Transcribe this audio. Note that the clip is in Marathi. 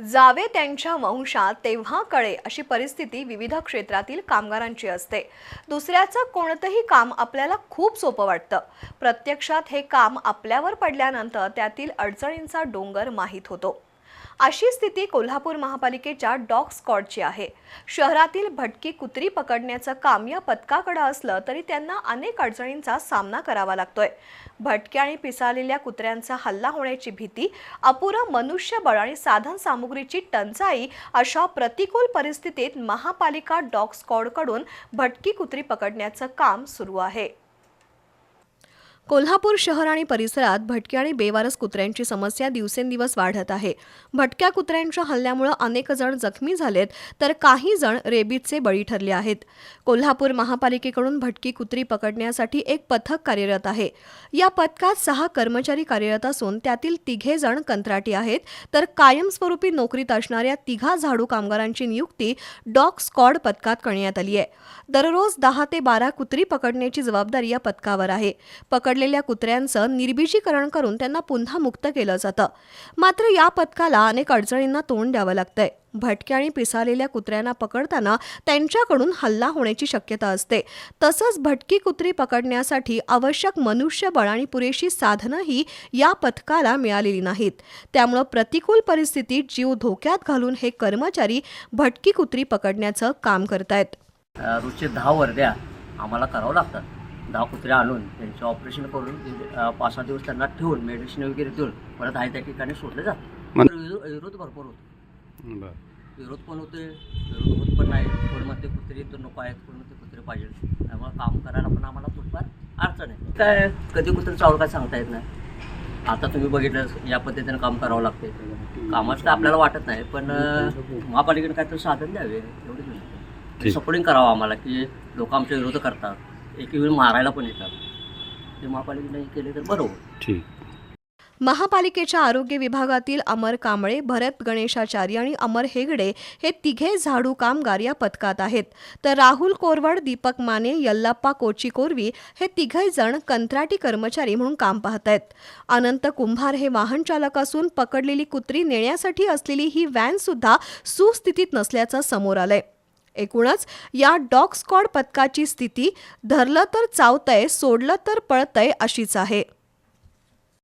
जावे त्यांच्या वंशात तेव्हा कळे अशी परिस्थिती विविध क्षेत्रातील कामगारांची असते. दुसऱ्याचं कोणतंही काम आपल्याला खूप सोपं वाटतं. प्रत्यक्षात हे काम आपल्यावर पडल्यानंतर त्यातील अडचणींचा डोंगर माहीत होतो. अशी स्थिती कोल्हापूर महापालिकेच्या डॉग स्कॉडची आहे. शहरातील भटकी कुत्री पकडण्याचं काम या पथकाकडं असलं तरी त्यांना अनेक अडचणींचा सामना करावा लागतोय. भटक्या आणि पिसाळलेल्या कुत्र्यांचा हल्ला होण्याची भीती अपुरं मनुष्यबळ आणि साधन सामुग्रीची टंचाई अशा प्रतिकूल परिस्थितीत महापालिका डॉग स्कॉडकडून भटकी कुत्री पकडण्याचं काम सुरू आहे. कोल्हापूर शहर आणि परिसरात भटक्या आणि बेवारस कुत्र्यांची समस्या दिवसेंदिवस वाढत आहे. भटक्या कुत्र्यांच्या हल्ल्यामुळे अनेक जण जखमी झालेत तर काही जण रेबीजचे बळी ठरले आहेत. कोल्हापूर महापालिकेकडून भटकी कुत्री पकडण्यासाठी एक पथक कार्यरत आहे. या पथकात सहा कर्मचारी कार्यरत असून त्यातील तिघे जण कंत्राटी आहेत तर कायमस्वरूपी नोकरीत असणाऱ्या तिघा झाडू कामगारांची नियुक्ती डॉग स्कॉड पथकात करण्यात आली आहे. दररोज दहा ते बारा कुत्री पकडण्याची जबाबदारी या पथकावर आहे. पकड पडलेल्या कुत्र्यांचं निर्बीजीकरण करून त्यांना पुन्हा मुक्त केलं जातं. मात्र या पथकाला अनेक अडचणींना तोंड द्यावं लागतंय. भटक्या आणि पिसालेल्या कुत्र्यांना पकडताना त्यांच्याकडून हल्ला होण्याची शक्यता असते. तसंच भटकी कुत्री पकडण्यासाठी आवश्यक मनुष्यबळ आणि पुरेशी साधनंही या पथकाला मिळालेली नाहीत. त्यामुळं प्रतिकूल परिस्थितीत जीव धोक्यात घालून हे कर्मचारी भटकी कुत्री पकडण्याचं काम करतायत. रोजचे दहा वर्ध्या आम्हाला करावं लागतात. दहा कुत्रे आणून त्यांचे ऑपरेशन करून पाच सहा दिवस त्यांना ठेवून मेडिसिन वगैरे देऊन परत आहे त्या ठिकाणी सोडले विरो- विरोध भरपूर होतो. विरोध पण होते विरोध होत पण नाही. कोण म्हणते कुत्रे तर नको आहेत कोण म्हणते कुत्रे पाहिजे. त्यामुळे काम करायला पण आम्हाला थोडीफार अडचण आहे. काय कधी कुत्रे चावलं काय सांगता येत नाही. आता तुम्ही बघितलं या पद्धतीनं काम करावं लागते कामाचं आपल्याला वाटत नाही पण महापालिकेने काहीतरी साधन द्यावे. ठीक. सपोर्टिंग करावं आम्हाला की लोक आमच्या विरोध करतात. एक वेळ मारायला पण येतात. ते महापालिकेने केले तर बरं होईल. ठीक. महापालिकेच्या आरोग्य विभागातील अमर कांबळे भरत गणेशाचार्य आणि अमर हेगडे हे तिघे झाडू कामगार या पथकात आहेत. तर राहुल कोरवड दीपक माने यल्लाप्पा कोची कोरवी हे तिघे जण कंत्राटी कर्मचारी म्हणून काम पाहत आहेत. अनंत कुंभार हे वाहन चालक असून पकडलेली कुत्री नेण्यासाठी असलेली ही व्हॅन सुद्धा सुस्थितीत नसल्याचं समोर आलंय. एकूणच या डॉग स्क्वॉड पथकाची स्थिती धरलं तर चावतंय सोडलं तर पळतंय अशीच आहे.